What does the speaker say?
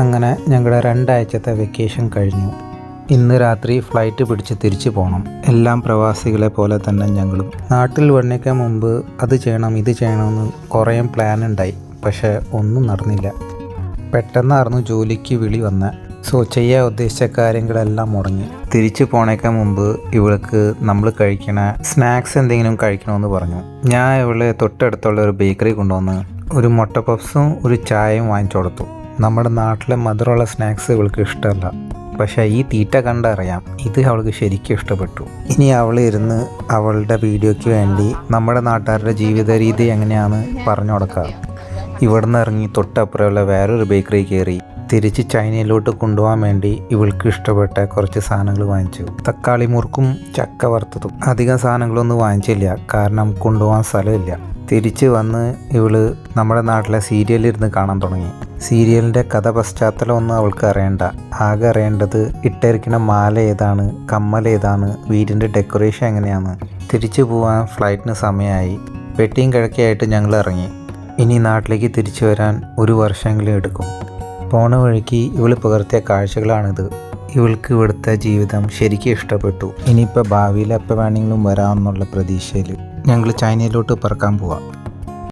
അങ്ങനെ ഞങ്ങളുടെ രണ്ടാഴ്ചത്തെ വെക്കേഷൻ കഴിഞ്ഞു. ഇന്ന് രാത്രി ഫ്ലൈറ്റ് പിടിച്ച് തിരിച്ചു പോകണം എല്ലാം പ്രവാസികളെ പോലെ തന്നെ ഞങ്ങളും. നാട്ടിൽ വന്നേക്കാൻ മുമ്പ് അത് ചെയ്യണം ഇത് ചെയ്യണമെന്ന് കുറേ പ്ലാൻ ഉണ്ടായി. പക്ഷേ ഒന്നും നടന്നില്ല. പെട്ടെന്നായിരുന്നു ജോലിക്ക് വിളി വന്ന. സോ ചെയ്യാൻ ഉദ്ദേശിച്ച കാര്യങ്ങളെല്ലാം മുടങ്ങി. തിരിച്ചു പോണേക്കാൻ മുമ്പ് ഇവൾക്ക് നമ്മൾ കഴിക്കണ സ്നാക്സ് എന്തെങ്കിലും കഴിക്കണമെന്ന് പറഞ്ഞു. ഞാൻ ഇവളെ തൊട്ടടുത്തുള്ള ഒരു ബേക്കറി കൊണ്ടുവന്ന് ഒരു മുട്ട ഒരു ചായയും വാങ്ങിച്ചു കൊടുത്തു. നമ്മുടെ നാട്ടിലെ മധുരമുള്ള സ്നാക്സ് ഇവൾക്ക് ഇഷ്ടമല്ല. പക്ഷേ ഈ തീറ്റ കണ്ടറിയാം ഇത് അവൾക്ക് ശരിക്കും ഇഷ്ടപ്പെട്ടു. ഇനി അവൾ ഇരുന്ന് അവളുടെ വീഡിയോയ്ക്ക് വേണ്ടി നമ്മുടെ നാട്ടുകാരുടെ ജീവിത രീതി എങ്ങനെയാണ് പറഞ്ഞു കൊടുക്കുക? ഇവിടുന്ന് ഇറങ്ങി തൊട്ടപ്പുറമുള്ള വേറൊരു ബേക്കറി കയറി തിരിച്ച് ചൈനയിലോട്ട് കൊണ്ടുപോകാൻ വേണ്ടി ഇവൾക്ക് ഇഷ്ടപ്പെട്ട കുറച്ച് സാധനങ്ങൾ വാങ്ങിച്ചു. തക്കാളി മുറുക്കും ചക്ക വറുത്തതും. അധികം സാധനങ്ങളൊന്നും വാങ്ങിച്ചില്ല കാരണം കൊണ്ടുപോകാൻ സ്ഥലമില്ല. തിരിച്ച് വന്ന് ഇവൾ നമ്മുടെ നാട്ടിലെ സീരിയലിരുന്ന് കാണാൻ തുടങ്ങി. സീരിയലിന്റെ കഥ പശ്ചാത്തലമൊന്നും അവൾക്ക് അറിയണ്ട. ആകെ അറിയേണ്ടത് ഇട്ടിരിക്കുന്ന മാല ഏതാണ് കമ്മൽ ഏതാണ് വീടിന്റെ ഡെക്കറേഷൻ എങ്ങനെയാണ്. തിരിച്ചു പോകാൻ ഫ്ലൈറ്റിന് സമയമായി. പെട്ടിയും കിഴക്കയായിട്ട് ഞങ്ങൾ ഇറങ്ങി. ഇനി നാട്ടിലേക്ക് തിരിച്ചു വരാൻ ഒരു വർഷമെങ്കിലും എടുക്കും. പോണ വഴിക്ക് ഇവൾ പകർത്തിയ കാഴ്ചകളാണിത്. ഇവൾക്ക് ഇവിടുത്തെ ജീവിതം ശരിക്കും ഇഷ്ടപ്പെട്ടു. ഇനിയിപ്പോൾ ഭാവിയിൽ എപ്പോൾ വേണമെങ്കിലും വരാമെന്നുള്ള പ്രതീക്ഷയിൽ ഞങ്ങൾ ചൈനയിലോട്ട് പറക്കാൻ പോവാം.